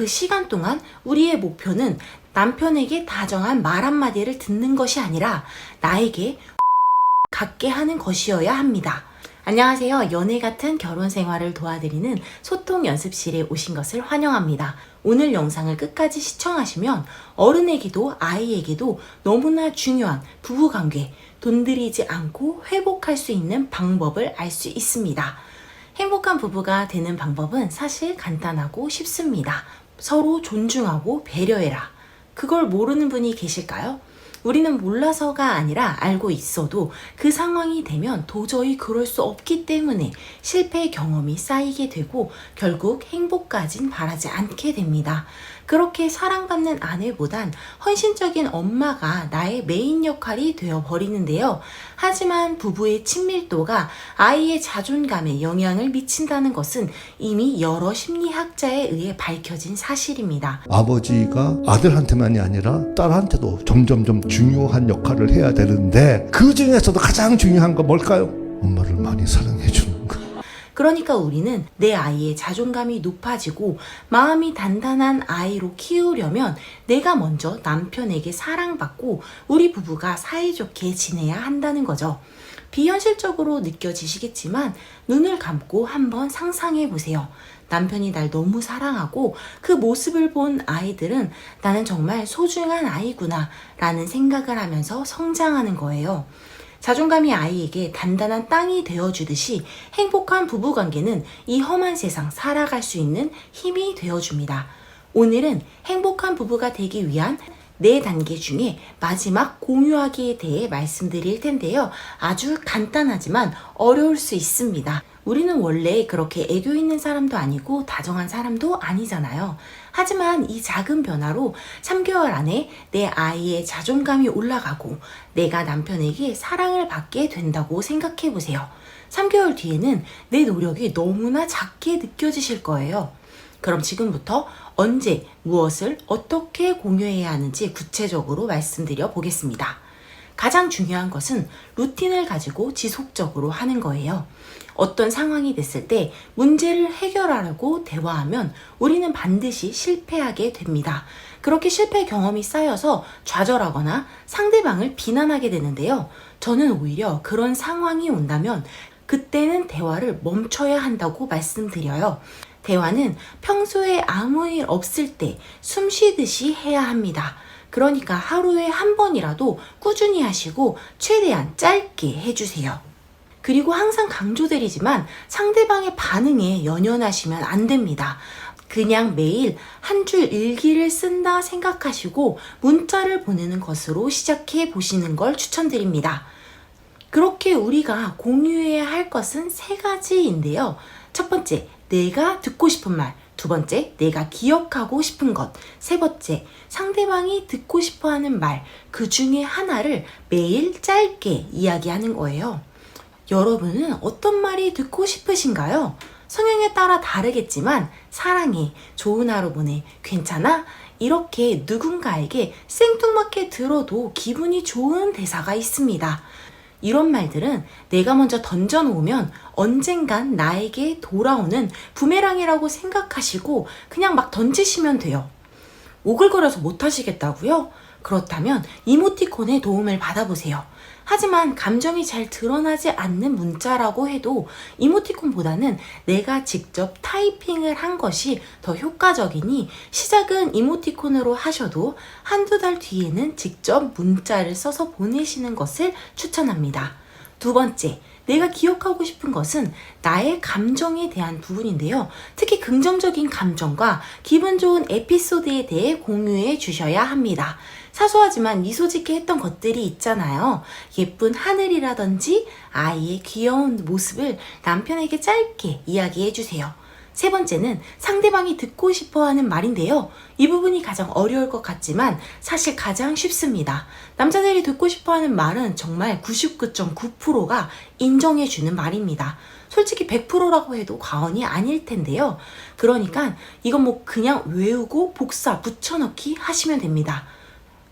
그 시간 동안 우리의 목표는 남편에게 다정한 말 한마디를 듣는 것이 아니라 나에게 갖게 하는 것이어야 합니다. 안녕하세요. 연애 같은 결혼 생활을 도와드리는 소통 연습실에 오신 것을 환영합니다. 오늘 영상을 끝까지 시청하시면 어른에게도 아이에게도 너무나 중요한 부부 관계, 돈 들이지 않고 회복할 수 있는 방법을 알 수 있습니다. 행복한 부부가 되는 방법은 사실 간단하고 쉽습니다. 서로 존중하고 배려해라. 그걸 모르는 분이 계실까요? 우리는 몰라서가 아니라 알고 있어도 그 상황이 되면 도저히 그럴 수 없기 때문에 실패 경험이 쌓이게 되고 결국 행복까진 바라지 않게 됩니다. 그렇게 사랑받는 아내보단 헌신적인 엄마가 나의 메인 역할이 되어 버리는데요. 하지만 부부의 친밀도가 아이의 자존감에 영향을 미친다는 것은 이미 여러 심리학자에 의해 밝혀진 사실입니다. 아버지가 아들한테만이 아니라 딸한테도 점점점 중요한 역할을 해야 되는데 그 중에서도 가장 중요한 건 뭘까요? 엄마를 많이 사랑해 주는 거. 그러니까 우리는 내 아이의 자존감이 높아지고 마음이 단단한 아이로 키우려면 내가 먼저 남편에게 사랑받고 우리 부부가 사이좋게 지내야 한다는 거죠. 비현실적으로 느껴지시겠지만 눈을 감고 한번 상상해 보세요. 남편이 날 너무 사랑하고 그 모습을 본 아이들은 나는 정말 소중한 아이구나 라는 생각을 하면서 성장하는 거예요. 자존감이 아이에게 단단한 땅이 되어주듯이 행복한 부부관계는 이 험한 세상 살아갈 수 있는 힘이 되어줍니다. 오늘은 행복한 부부가 되기 위한 네 단계 중에 마지막 공유하기에 대해 말씀드릴 텐데요. 아주 간단하지만 어려울 수 있습니다. 우리는 원래 그렇게 애교 있는 사람도 아니고 다정한 사람도 아니잖아요. 하지만 이 작은 변화로 3개월 안에 내 아이의 자존감이 올라가고 내가 남편에게 사랑을 받게 된다고 생각해 보세요. 3개월 뒤에는 내 노력이 너무나 작게 느껴지실 거예요. 그럼 지금부터 언제 무엇을 어떻게 공유해야 하는지 구체적으로 말씀드려 보겠습니다. 가장 중요한 것은 루틴을 가지고 지속적으로 하는 거예요. 어떤 상황이 됐을 때 문제를 해결하려고 대화하면 우리는 반드시 실패하게 됩니다. 그렇게 실패 경험이 쌓여서 좌절하거나 상대방을 비난하게 되는데요. 저는 오히려 그런 상황이 온다면 그때는 대화를 멈춰야 한다고 말씀드려요. 대화는 평소에 아무 일 없을 때 숨 쉬듯이 해야 합니다. 그러니까 하루에 한 번이라도 꾸준히 하시고 최대한 짧게 해주세요. 그리고 항상 강조드리지만 상대방의 반응에 연연하시면 안 됩니다. 그냥 매일 한 줄 일기를 쓴다 생각하시고 문자를 보내는 것으로 시작해 보시는 걸 추천드립니다. 그렇게 우리가 공유해야 할 것은 세 가지인데요. 첫 번째, 내가 듣고 싶은 말. 두 번째, 내가 기억하고 싶은 것. 세 번째, 상대방이 듣고 싶어 하는 말. 그 중에 하나를 매일 짧게 이야기하는 거예요. 여러분은 어떤 말이 듣고 싶으신가요? 성향에 따라 다르겠지만, 사랑해, 좋은 하루 보내, 괜찮아? 이렇게 누군가에게 생뚱맞게 들어도 기분이 좋은 대사가 있습니다. 이런 말들은 내가 먼저 던져놓으면 언젠간 나에게 돌아오는 부메랑이라고 생각하시고 그냥 막 던지시면 돼요. 오글거려서 못 하시겠다고요? 그렇다면 이모티콘의 도움을 받아보세요. 하지만 감정이 잘 드러나지 않는 문자라고 해도 이모티콘보다는 내가 직접 타이핑을 한 것이 더 효과적이니 시작은 이모티콘으로 하셔도 한두 달 뒤에는 직접 문자를 써서 보내시는 것을 추천합니다. 두 번째, 내가 기억하고 싶은 것은 나의 감정에 대한 부분인데요. 특히 긍정적인 감정과 기분 좋은 에피소드에 대해 공유해 주셔야 합니다. 사소하지만 미소 짓게 했던 것들이 있잖아요. 예쁜 하늘이라든지 아이의 귀여운 모습을 남편에게 짧게 이야기해 주세요. 세 번째는 상대방이 듣고 싶어 하는 말인데요. 이 부분이 가장 어려울 것 같지만 사실 가장 쉽습니다. 남자들이 듣고 싶어 하는 말은 정말 99.9%가 인정해 주는 말입니다. 솔직히 100%라고 해도 과언이 아닐 텐데요. 그러니까 이건 뭐 그냥 외우고 복사, 붙여넣기 하시면 됩니다.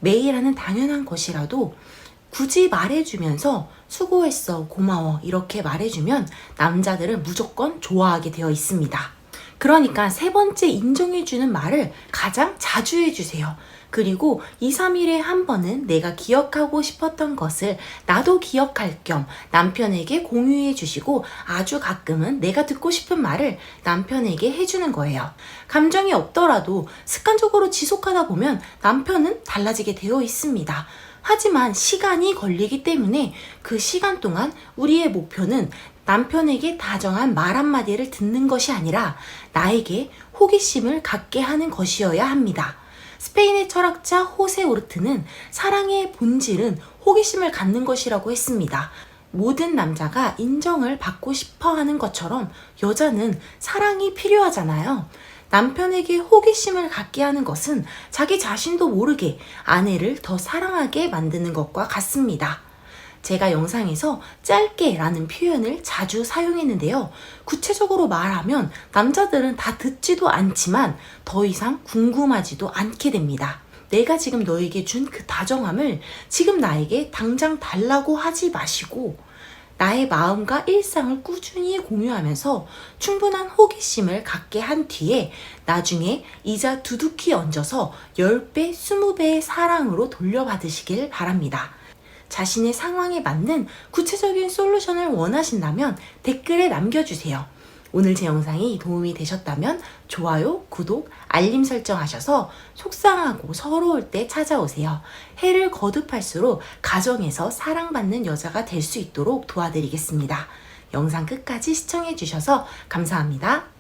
매일 하는 당연한 것이라도 굳이 말해주면서 수고했어, 고마워 이렇게 말해주면 남자들은 무조건 좋아하게 되어 있습니다. 그러니까 세 번째 인정해주는 말을 가장 자주 해주세요. 그리고 2, 3일에 한 번은 내가 기억하고 싶었던 것을 나도 기억할 겸 남편에게 공유해 주시고 아주 가끔은 내가 듣고 싶은 말을 남편에게 해주는 거예요. 감정이 없더라도 습관적으로 지속하다 보면 남편은 달라지게 되어 있습니다. 하지만 시간이 걸리기 때문에 그 시간 동안 우리의 목표는 남편에게 다정한 말 한마디를 듣는 것이 아니라 나에게 호기심을 갖게 하는 것이어야 합니다. 스페인의 철학자 호세 오르트는 사랑의 본질은 호기심을 갖는 것이라고 했습니다. 모든 남자가 인정을 받고 싶어 하는 것처럼 여자는 사랑이 필요하잖아요. 남편에게 호기심을 갖게 하는 것은 자기 자신도 모르게 아내를 더 사랑하게 만드는 것과 같습니다. 제가 영상에서 짧게 라는 표현을 자주 사용했는데요. 구체적으로 말하면 남자들은 다 듣지도 않지만 더 이상 궁금하지도 않게 됩니다. 내가 지금 너에게 준 그 다정함을 지금 나에게 당장 달라고 하지 마시고 나의 마음과 일상을 꾸준히 공유하면서 충분한 호기심을 갖게 한 뒤에 나중에 이자 두둑히 얹어서 10배, 20배의 사랑으로 돌려받으시길 바랍니다. 자신의 상황에 맞는 구체적인 솔루션을 원하신다면 댓글에 남겨주세요. 오늘 제 영상이 도움이 되셨다면 좋아요, 구독, 알림 설정하셔서 속상하고 서러울 때 찾아오세요. 해를 거듭할수록 가정에서 사랑받는 여자가 될 수 있도록 도와드리겠습니다. 영상 끝까지 시청해주셔서 감사합니다.